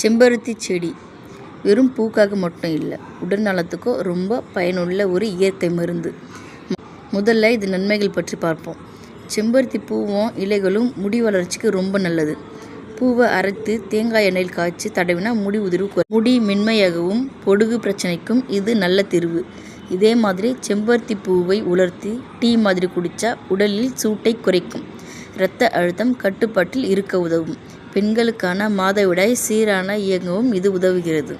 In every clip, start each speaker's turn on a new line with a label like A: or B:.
A: செம்பருத்தி செடி. வெறும் பூக்காக மட்டும் இல்லை உடல் நலத்துக்கும் ரொம்ப பயனுள்ள ஒரு இயற்கை மருந்து. முதல்ல இது நன்மைகள் பற்றி பார்ப்போம். செம்பருத்தி பூவும் இலைகளும் முடி வளர்ச்சிக்கு ரொம்ப நல்லது. பூவை அரைத்து தேங்காய் எண்ணெயில் காய்ச்சி தடவினா முடி உதிர்வு முடி மென்மையாகவும் பொடுகு பிரச்சனைக்கும் இது நல்ல தீர்வு. இதே மாதிரி செம்பருத்தி பூவை உலர்த்தி டீ மாதிரி குடித்தா உடலில் சூட்டை குறைக்கும். இரத்த அழுத்தம் கட்டுப்பாட்டில் இருக்க உதவும். பெண்களுக்கான மாதவிடாய் சீரான இயங்கவும் இது உதவுகிறது.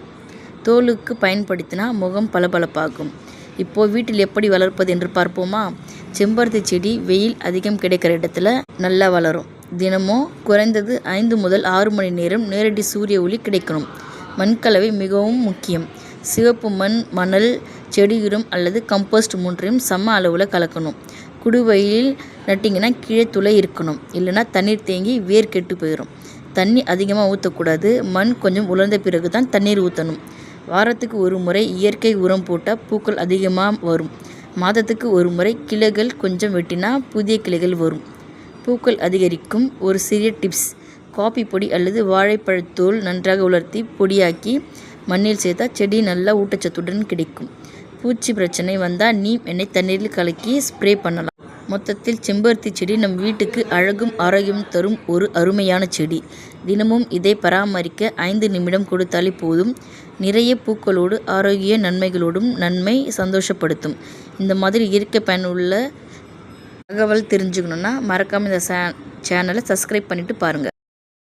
A: தோலுக்கு பயன்படுத்தினா முகம் பளபளப்பாகும். இப்போது வீட்டில் எப்படி வளர்ப்பது என்று பார்ப்போமா? செம்பருத்தி செடி வெயில் அதிகம் கிடைக்கிற இடத்துல நல்லா வளரும். தினமும் குறைந்தது ஐந்து முதல் ஆறு மணி நேரம் நேரடி சூரிய ஒளி கிடைக்கணும். மண்கலவை மிகவும் முக்கியம். சிவப்பு மண் மணல் செடி அல்லது கம்போஸ்ட் மூன்றையும் சம அளவில் கலக்கணும். குடுவையில் நட்டிங்கன்னா கீழே துளை இருக்கணும். இல்லைன்னா தண்ணீர் தேங்கி வேர் கெட்டு போயிடும் தண்ணி அதிகமாக ஊற்றக்கூடாது. மண் கொஞ்சம் உலர்ந்த பிறகு தான் தண்ணீர் ஊற்றணும். வாரத்துக்கு ஒரு முறை இயற்கை உரம் போட்டால் பூக்கள் அதிகமாக வரும். மாதத்துக்கு ஒரு முறை கிளைகள் கொஞ்சம் வெட்டினா புதிய கிளைகள் வரும். பூக்கள் அதிகரிக்கும். ஒரு சிறிய டிப்ஸ். காபி பொடி அல்லது வாழைப்பழத்தோல் நன்றாக உலர்த்தி பொடியாக்கி மண்ணில் சேர்த்தா செடி நல்லா ஊட்டச்சத்துடன் கிடைக்கும். பூச்சி பிரச்சனை வந்தால் நீம் எண்ணெய் தண்ணீரில் கலக்கி ஸ்ப்ரே பண்ணலாம். மொத்தத்தில் செம்பருத்தி செடி நம் வீட்டுக்கு அழகும் ஆரோக்கியம் தரும் ஒரு அருமையான செடி. தினமும் இதை பராமரிக்க ஐந்து நிமிடம் கொடுத்தாலே போதும். நிறைய பூக்களோடு ஆரோக்கிய நன்மைகளோடும் நன்மை சந்தோஷப்படுத்தும். இந்த மாதிரி இயற்கை பயனுள்ள தகவல் தெரிஞ்சுக்கணுன்னா மறக்காமல் இந்த சே சேனலை சப்ஸ்கிரைப் பண்ணிவிட்டு பாருங்கள்